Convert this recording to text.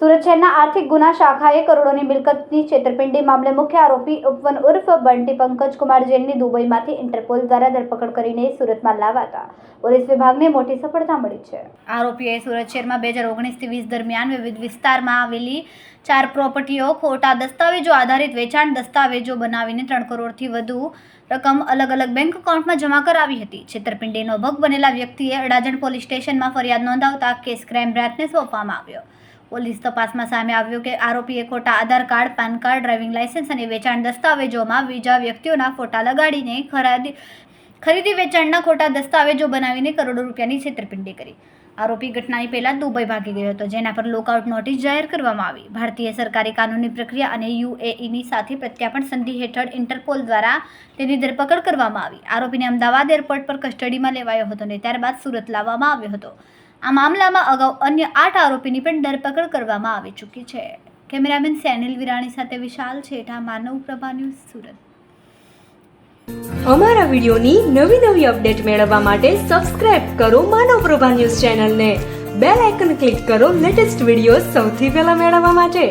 સુરત શહેરના આર્થિક ગુના શાખાએ કરોડોની મિલકતની છેતરપિંડી મામલે મુખ્ય આરોપી ઉપવન ઉર્ફ બંટી પંકજ કુમાર જૈનની દુબઈમાંથી ઇન્ટરપોલ દ્વારા ધરપકડ કરીને સુરતમાં લાવાતા. પોલીસ વિભાગને મોટી સફળતા મળી છે. આરોપીએ સુરત શહેરમાં બે હજાર ઓગણીસથી વીસ દરમિયાન વિવિધ વિસ્તારમાં આવેલી ચાર પ્રોપર્ટીઓ, ખોટા દસ્તાવેજો આધારિત વેચાણ દસ્તાવેજો બનાવીને ત્રણ કરોડથી વધુ રકમ અલગ અલગ બેંક એકાઉન્ટમાં જમા કરાવી હતી. છેતરપિંડીનો ભગ બનેલા વ્યક્તિએ અડાજણ પોલીસ સ્ટેશનમાં ફરિયાદ નોંધાવતા કેસ ક્રાઇમ બ્રાન્ચને સોંપવામાં આવ્યો. પોલીસ તપાસમાં સામે આવ્યું કે આરોપીએ ખોટા Aadhaar card, PAN card, driving licence અને વેચાણ દસ્તાવેજોમાં બીજા વ્યક્તિઓના ફોટા લગાડીને ખરાદી, ખરીદી વેચાણના ખોટા દસ્તાવેજો બનાવીને કરોડો રૂપિયાની છેતરપિંડી કરી. આરોપી ઘટનાની પહેલાં દુબઈ ભાગી ગયો હતો, જેના પર લોકઆઉટ નોટિસ જાહેર કરવામાં આવી. ભારતીય સરકારી કાનૂની પ્રક્રિયા અને યુએઈની સાથે પ્રત્યાપન સંધિ હેઠળ ઇન્ટરપોલ દ્વારા તેની ધરપકડ કરવામાં આવી. આરોપીને અમદાવાદ એરપોર્ટ પર કસ્ટડીમાં લેવાયો હતો અને ત્યારબાદ સુરત લાવવામાં આવ્યો હતો. આ મામલામાં અગાઉ અન્ય આઠ આરોપીની પણ ધરપકડ કરવામાં આવી ચૂકી છે. કેમેરામેન સેનિલ વિરાણી સાથે વિશાલ છેઠા, માનવ પ્રભા ન્યૂઝ સુરત. અમારા વિડિયોની નવી નવી અપડેટ મેળવવા માટે સબસ્ક્રાઇબ કરો માનવ પ્રભા ન્યૂઝ ચેનલને. બેલ આઇકન ક્લિક કરો લેટેસ્ટ વીડિયો સૌથી પહેલા મેળવવા માટે.